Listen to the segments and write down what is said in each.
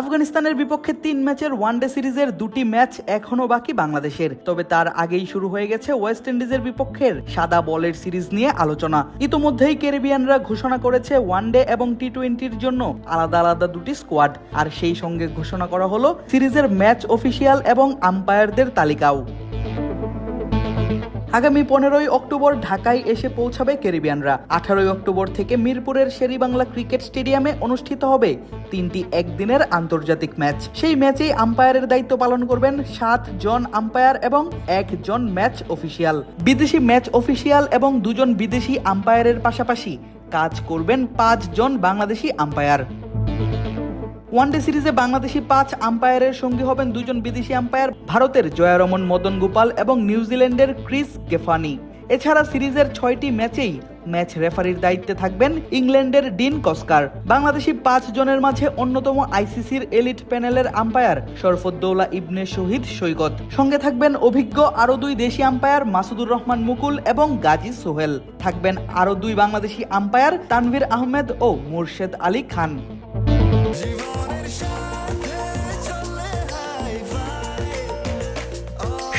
আফগানিস্তানের বিপক্ষে তিন ম্যাচের ওয়ানডে সিরিজের দুটি ম্যাচ এখনও বাকি বাংলাদেশের। তবে তার আগেই শুরু হয়ে গেছে ওয়েস্ট ইন্ডিজের বিপক্ষের সাদা বলের সিরিজ নিয়ে আলোচনা। ইতোমধ্যেই ক্যারিবিয়ানরা ঘোষণা করেছে ওয়ানডে এবং টি টোয়েন্টির জন্য আলাদা আলাদা দুটি স্কোয়াড। আর সেই সঙ্গে ঘোষণা করা হলো সিরিজের ম্যাচ অফিসিয়াল এবং আম্পায়ারদের তালিকাও। আগামী পনেরোই অক্টোবর ঢাকায় এসে পৌঁছাবে ক্যারিবিয়ানরা। আঠারোই অক্টোবর থেকে মিরপুরের শেরিবাংলা ক্রিকেট স্টেডিয়ামে অনুষ্ঠিত হবে তিনটি একদিনের আন্তর্জাতিক ম্যাচ। সেই ম্যাচেই আম্পায়ারের দায়িত্ব পালন করবেন সাত জন আম্পায়ার এবং একজন ম্যাচ অফিসিয়াল। বিদেশি ম্যাচ অফিসিয়াল এবং দুজন বিদেশি আম্পায়ারের পাশাপাশি কাজ করবেন পাঁচজন বাংলাদেশি আম্পায়ার। ওয়ানডে সিরিজে বাংলাদেশি পাঁচ আম্পায়ারের সঙ্গী হবেন দুজন বিদেশি আম্পায়ার ভারতের জয়ারমন মদন গোপাল এবং নিউজিল্যান্ডের ক্রিস গেফানি এছাড়া সিরিজের ছয়টি ম্যাচেই ম্যাচ রেফারির দায়িত্বে থাকবেন ইংল্যান্ডের ডিন কস্কার বাংলাদেশি পাঁচ জনের মাঝে অন্যতম আইসিসির এলিট প্যানেলের আম্পায়ার শরফুদ্দৌলা ইবনে শহীদ সৈকত। সঙ্গে থাকবেন অভিজ্ঞ আরও দুই দেশি আম্পায়ার মাসুদুর রহমান মুকুল এবং গাজী সোহেল। থাকবেন আরও দুই বাংলাদেশি আম্পায়ার তানভীর আহমেদ ও মুর্শেদ আলী খান।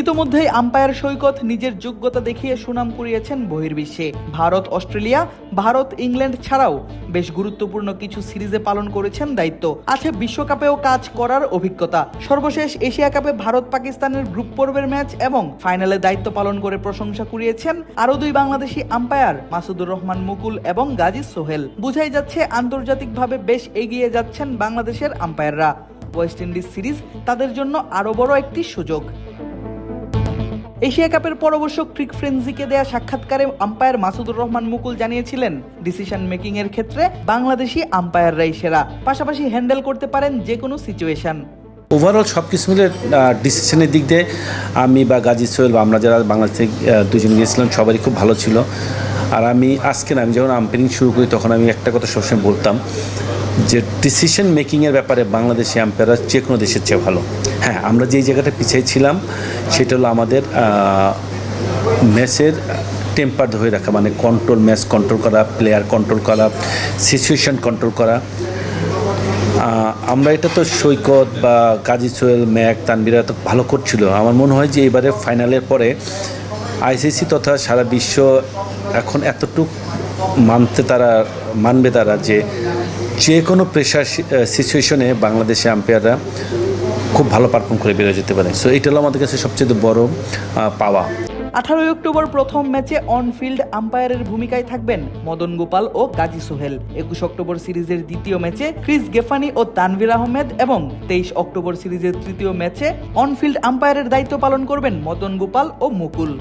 ইতোমধ্যেই আম্পায়ার সৈকত নিজের যোগ্যতা দেখিয়ে সুনাম কুড়িয়েছেন বহির্বিশ্বে। ভারত, অস্ট্রেলিয়া, ভারত, ইংল্যান্ড ছাড়াও বেশ গুরুত্বপূর্ণ কিছু সিরিজে পালন করেছেন দায়িত্ব। আছে বিশ্বকাপেও কাজ করার অভিজ্ঞতা। সর্বশেষ এশিয়া কাপে ভারত পাকিস্তানের গ্রুপ পর্বের ম্যাচ এবং ফাইনালে দায়িত্ব পালন করে প্রশংসা কুড়িয়েছেন আরও দুই বাংলাদেশি আম্পায়ার, মাসুদুর রহমান মুকুল এবং গাজী সোহেল। বুঝাই যাচ্ছে, আন্তর্জাতিকভাবে বেশ এগিয়ে যাচ্ছেন বাংলাদেশের আম্পায়াররা। ওয়েস্ট ইন্ডিজ সিরিজ তাদের জন্য আরও বড় একটি সুযোগ। এশিয়া কাপের পর অবশ্য ক্রিক ফ্রেন্সিকে দেয়া সাক্ষাৎকারে আম্পায়ার মাসুদুর রহমান মুকুল জানিয়েছিলেন ডিসিশন মেকিং এর ক্ষেত্রে বাংলাদেশি আম্পায়াররাই সেরা। পাশাপাশি হ্যান্ডেল করতে পারেন যে কোনো সিচুয়েশন ওভারঅল সব কিছু মিলে ডিসিশনের দিক দিয়ে আমি বা গাজী সোহেল বা আমরা যারা বাংলাদেশ থেকে দুজন গিয়েছিলাম, সবারই খুব ভালো ছিল। আর আমি, আজকে না, আমি যখন আম্পায়ারিং শুরু করি, তখন আমি একটা কথা সবসময় বলতাম যে ডিসিশন মেকিংয়ের ব্যাপারে বাংলাদেশি আম্পায়াররা যে কোনো দেশের চেয়ে ভালো। হ্যাঁ আমরা যেই জায়গাটা পিছিয়ে ছিলাম, সেটা হলো আমাদের ম্যাচের টেম্পার ধরে রাখা মানে কন্ট্রোল ম্যাচ কন্ট্রোল করা প্লেয়ার কন্ট্রোল করা সিচুয়েশন কন্ট্রোল করা। আমরা এটা তো সৈকত বা কাজী সোহেল, ম্যাক তানবিরা তো ভালো করছিল। আমার মনে হয় যে এবারে ফাইনালের পরে আইসিসি তথা সারা বিশ্ব এখন এতটুক মানতে তারা মানবে তারা যে যে কোনো প্রেশার সিচুয়েশনে বাংলাদেশে আম্পায়াররা খুব ভালো পারফর্ম করে বেরোয় যেতে পারে। সো এটা হলো আমাদের কাছে সবচেয়ে বড় পাওয়া। আঠারোই অক্টোবর প্রথম ম্যাচে অন ফিল্ড আম্পায়ারের ভূমিকায় থাকবেন মদন গোপাল ও গাজী সোহেল। একুশ অক্টোবর সিরিজের দ্বিতীয় ম্যাচে ক্রিস গেফানি ও তানভীর আহমেদ এবং তেইশ অক্টোবর সিরিজের তৃতীয় ম্যাচে অনফিল্ড আম্পায়ারের দায়িত্ব পালন করবেন মদন গোপাল ও মুকুল।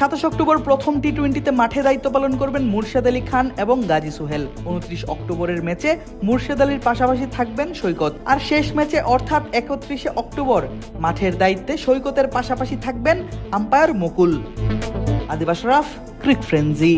সাতাশ অক্টোবর প্রথম টি টোয়েন্টিতে মাঠে দায়িত্ব পালন করবেন মুর্শেদ আলী খান এবং গাজী সোহেল। উনত্রিশ অক্টোবরের ম্যাচে মুর্শেদ আলীর পাশাপাশি থাকবেন সৈকত। আর শেষ ম্যাচে অর্থাৎ একত্রিশে অক্টোবর মাঠের দায়িত্বে সৈকতের পাশাপাশি থাকবেন আম্পায়ার মুকুল। আদিবাস রাফ, ক্রিক ফ্রেন্জি